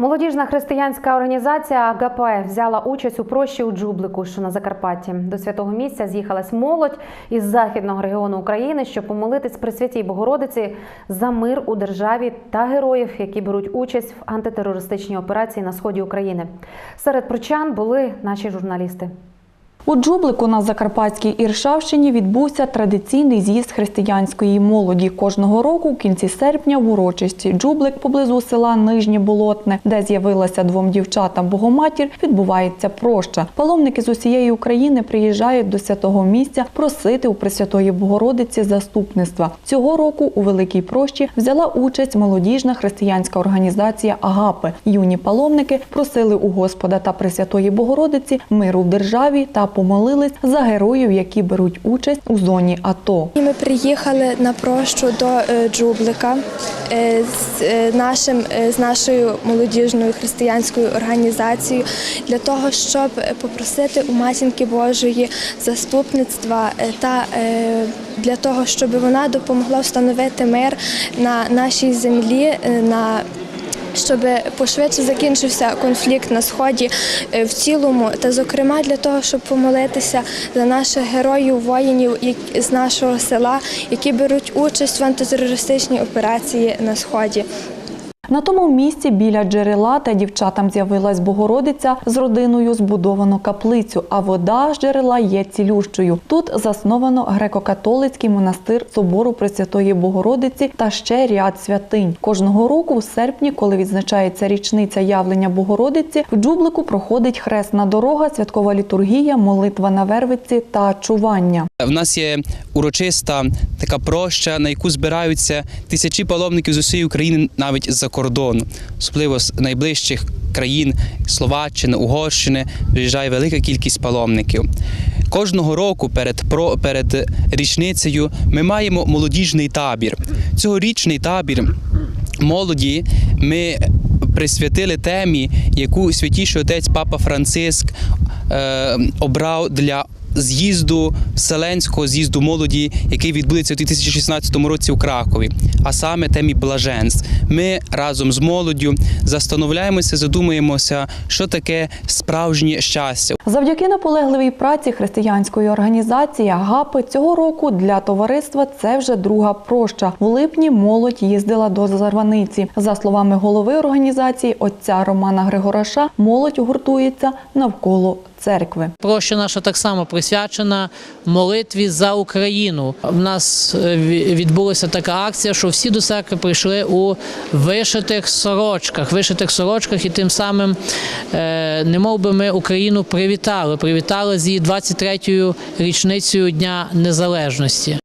Молодіжна християнська організація АГП взяла участь у прощі у Джублику, що на Закарпатті. До святого місця з'їхалась молодь із західного регіону України, щоб помолитись при святій Богородиці за мир у державі та героїв, які беруть участь в антитерористичній операції на сході України. Серед прочан були наші журналісти. У Джублику на Закарпатській Іршавщині відбувся традиційний з'їзд християнської молоді. Кожного року, в кінці серпня, в урочисті Джублик поблизу села Нижнє Болотне, де з'явилася двом дівчатам Богоматір, відбувається проща. Паломники з усієї України приїжджають до святого місця просити у Пресвятої Богородиці заступництва. Цього року у Великій прощі взяла участь молодіжна християнська організація Агапи. Юні паломники просили у Господа та Пресвятої Богородиці миру в державі та помолились за героїв, які беруть участь у зоні АТО. Ми приїхали на прощу до е, Джублика е, з е, нашим з нашою молодіжною християнською організацією для того, щоб попросити у матінки Божої заступництва та для того, щоб вона допомогла встановити мир на нашій землі. на щоб пошвидше закінчився конфлікт на сході е, в цілому, та зокрема для того, щоб помолитися за наших героїв, воїнів з нашого села, які беруть участь в антитерористичній операції на сході. На тому місці біля джерела та дівчатам з'явилась Богородиця з родиною збудовано каплицю, а вода з джерела є цілющою. Тут засновано греко-католицький монастир собору Пресвятої Богородиці та ще ряд святинь. Кожного року, у серпні, коли відзначається річниця явлення Богородиці, в Джублику проходить хресна дорога, святкова літургія, молитва на вервиці та чування. В нас є урочиста така проща, на яку збираються тисячі паломників з усієї України, навіть з-за кордону, особливо з найближчих країн Словаччини, Угорщини, приїжджає велика кількість паломників. Кожного року перед, про, перед річницею ми маємо молодіжний табір. Цьогорічний табір молоді ми присвятили темі, яку святіший отець Папа Франциск е, обрав для з'їзду вселенського з'їзду молоді, який відбудеться у 2016 році у Кракові, а саме темі блаженств. Ми разом з молоддю застановляємося, задумуємося, що таке справжнє щастя. Завдяки наполегливій праці християнської організації Агапи цього року для товариства це вже друга проща. У липні молодь їздила до Зарваниці. За словами голови організації отця Романа Григораша, молодь гуртується навколо церкви. Проща наша так само присвячена молитві за Україну. У нас е, відбулася така акція, що всі до церкви прийшли у вишитих сорочках, вишитих сорочках, і тим самим, не мов би ми Україну привітали, привітали з її 23-ю річницею Дня Незалежності.